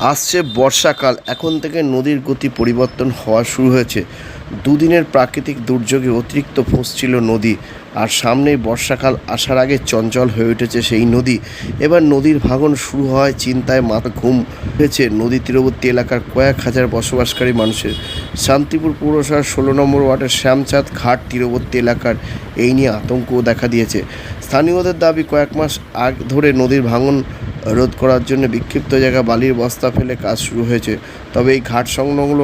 আসছে বর্ষাকাল। এখন থেকে নদীর গতি পরিবর্তন হওয়া শুরু হয়েছে। দুদিনের প্রাকৃতিক দুর্যোগে অতিরিক্ত ফুঁসছিল নদী। আর সামনেই বর্ষাকাল আসার আগে চঞ্চল হয়ে উঠেছে সেই নদী। এবার নদীর ভাঙন শুরু হয় চিন্তায় মাথা ঘুম হয়েছে নদী তীরবর্তী এলাকার কয়েক হাজার বসবাসকারী মানুষের। শান্তিপুর পৌরসভার ষোলো নম্বর ওয়ার্ডের শ্যামচাঁদ ঘাট তীরবর্তী এলাকার এই নিয়ে আতঙ্কও দেখা দিয়েছে। স্থানীয়দের দাবি, কয়েক মাস আগ ধরে নদীর ভাঙন রোধ করার জন্য বিক্ষিপ্ত জায়গা বালির বস্তা ফেলে কাজ শুরু হয়েছে। তবে এই ঘাট সংলগ্ন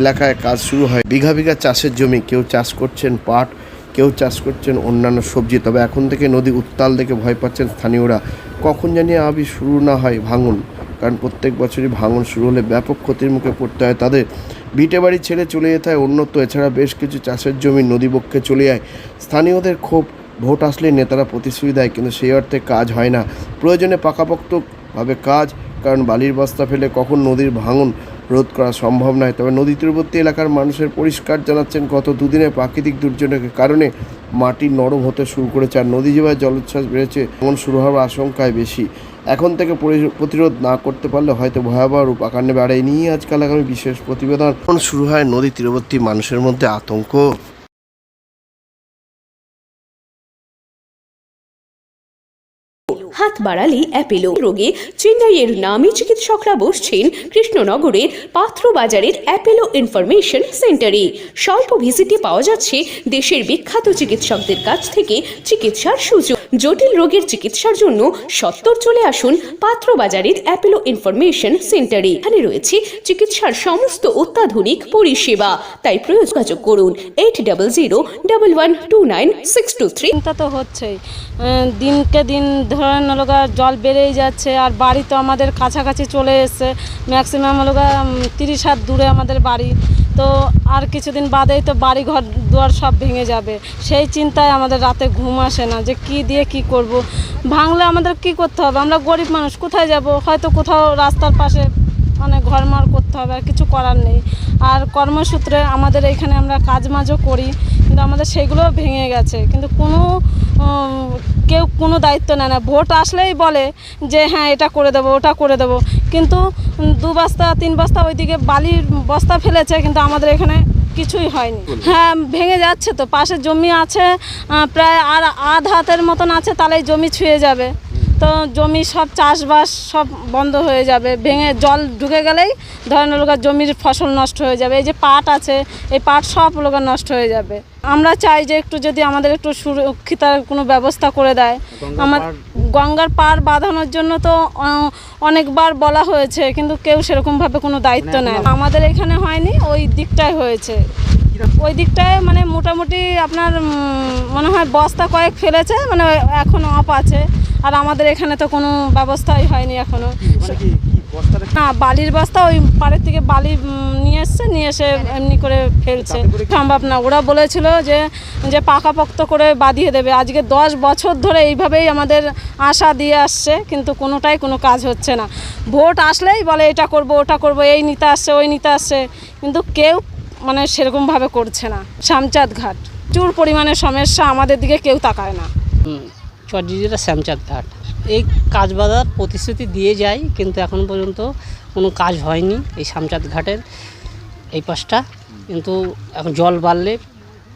এলাকায় কাজ শুরু হয়। বিঘা বিঘা চাষের জমি, কেউ চাষ করছেন পাট, কেউ চাষ করছেন অন্যান্য সবজি। তবে এখন থেকে নদী উত্তাল দেখে ভয় পাচ্ছেন স্থানীয়রা। কখন জানি আবি শুরু না হয় ভাঙন, কারণ প্রত্যেক বছরই ভাঙন শুরু হলে ব্যাপক ক্ষতির মুখে পড়তে হয় তাদের। ভিটে বাড়ি ছেড়ে চলে যেতে হয় অন্যত্র, এছাড়া বেশ কিছু চাষের জমি নদীবক্ষে চলে যায়। স্থানীয়দের ক্ষোভ ভোট আসলে নেতারা প্রতিশ্রুতি দেয়, কিন্তু সেই অর্থে কাজ হয় না। প্রয়োজনে পাকাপোক্তভাবে কাজ, কারণ বালির বস্তা ফেলে কখন নদীর ভাঙন রোধ করা সম্ভব নয়। তবে নদী তীরবর্তী এলাকার মানুষের পরিষ্কার জানাচ্ছেন, গত দুদিনে প্রাকৃতিক দুর্যোগের কারণে মাটি নরম হতে শুরু করেছে আর নদী যেভাবে জলোচ্ছ্বাস বেড়েছে এমন শুরু হওয়ার আশঙ্কায় বেশি। এখন থেকে প্রতিরোধ না করতে পারলে হয়তো ভয়াবহ রূপ আকার নেবে আর এই নিয়ে আজকাল আগামী বিশেষ প্রতিবেদন। শুরু হয় নদী তীরবর্তী মানুষের মধ্যে আতঙ্ক হাত বাড়ালি অ্যাপেলো। রোগে চেন্নাইয়ের নামী চিকিৎসকরা বসছেন কৃষ্ণনগরের পাত্র বাজারের অ্যাপেলো ইনফরমেশন সেন্টারে। স্বল্প ভিজিটে পাওয়া যাচ্ছে দেশের বিখ্যাত চিকিৎসকদের কাছ থেকে চিকিৎসার সুযোগ। জটিল রোগের চিকিৎসার জন্য সত্তর চলে আসুন পাত্র বাজারের অ্যাপেলো ইনফরমেশন সেন্টারে। এখানে রয়েছে চিকিৎসার সমস্ত অত্যাধুনিক পরিষেবা। তাই যোগাযোগ করুন eight double zero double one two nine six two three চিন্তা তো হচ্ছেই। দিনকে দিন ধরেন জল বেড়েই যাচ্ছে আর বাড়ি তো আমাদের কাছাকাছি চলে এসছে। ম্যাক্সিমাম হলোগা তিরিশ হাত দূরে আমাদের বাড়ি। তো আর কিছুদিন বাদেই তো বাড়ি ঘর দুয়ার সব ভেঙে যাবে। সেই চিন্তায় আমাদের রাতে ঘুম আসে না যে কি দিয়ে কি করব। ভাঙলে আমাদের কি করতে হবে? আমরা গরিব মানুষ, কোথায় যাব? হয়তো কোথাও রাস্তার পাশে মানে ঘরমার করতে হবে, আর কিছু করার নেই। আর কর্মসূত্রে আমাদের এখানে আমরা কাজ মাজও করি, কিন্তু আমাদের সেগুলো ভেঙে গেছে। কিন্তু কোনো কেউ কোনো দায়িত্ব নেয় না। ভোট আসলেই বলে যে হ্যাঁ এটা করে দেবো, ওটা করে দেবো। কিন্তু দু বস্তা, তিন বস্তা ওইদিকে বালির বস্তা ফেলেছে, কিন্তু আমাদের এখানে কিছুই হয়নি। হ্যাঁ ভেঙে যাচ্ছে তো, পাশে জমি আছে প্রায় আর আধ হাতের মতন আছে তাহলে জমি ছুঁয়ে যাবে। তো জমি সব চাষবাস সব বন্ধ হয়ে যাবে ভেঙে জল ঢুকে গেলেই ধরেন লোকের জমির ফসল নষ্ট হয়ে যাবে এই যে পাট আছে এই পাট সব লোকের নষ্ট হয়ে যাবে। আমরা চাই যে একটু যদি আমাদের একটু সুরক্ষিতার কোনো ব্যবস্থা করে দেয়। আমার গঙ্গার পার বাঁধানোর জন্য তো অনেকবার বলা হয়েছে কিন্তু কেউ সেরকমভাবে কোনো দায়িত্ব নেয় না। আমাদের এখানে হয়নি ওই দিকটায় হয়েছে। ওই দিকটায় মানে মোটামুটি আপনার মনে হয় বস্তা কয়েক ফেলেছে মানে এখনও অফ আছে। আর আমাদের এখানে তো কোনো ব্যবস্থাই হয়নি এখনও। না, বালির বস্তা ওই পাড়ের থেকে বালি নিয়ে এসছে, নিয়ে এসে এমনি করে ফেলছে। সম্ভব না, ওরা বলেছিল যে যে পাকাপোক্ত করে বাঁধিয়ে দেবে। আজকে দশ বছর ধরে এইভাবেই আমাদের আশা দিয়ে আসছে, কিন্তু কোনোটাই কোনো কাজ হচ্ছে না। ভোট আসলেই বলে, এটা করব, ওটা করব, এই নিতে আসছে, ওই নিতে আসছে। কিন্তু কেউ মানে সেরকমভাবে করছে না। শামচাঁদ ঘাট প্রচুর পরিমাণে সমস্যা আমাদের দিকে কেউ তাকায় না। চটজিরা শ্যামচাঁদ ঘাট এই কাজ বাজার প্রতিশ্রুতি দিয়ে যায় কিন্তু এখন পর্যন্ত কোনো কাজ হয়নি এই শ্যামচাঁদ ঘাটের এই পাশটা। কিন্তু এখন জল বাড়লে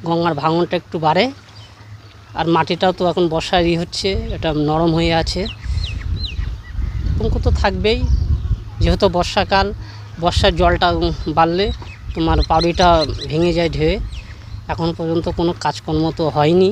গঙ্গার ভাঙনটা একটু বাড়ে, আর মাটিটাও তো এখন বর্ষার ই হচ্ছে, এটা নরম হয়ে আছে। আতঙ্ক তো থাকবেই, যেহেতু বর্ষাকাল, বর্ষার জলটা বাড়লে তোমার পাউডিটা ভেঙে যায় ঢেয়ে এখন পর্যন্ত কোনো কাজকর্ম তো হয়নি।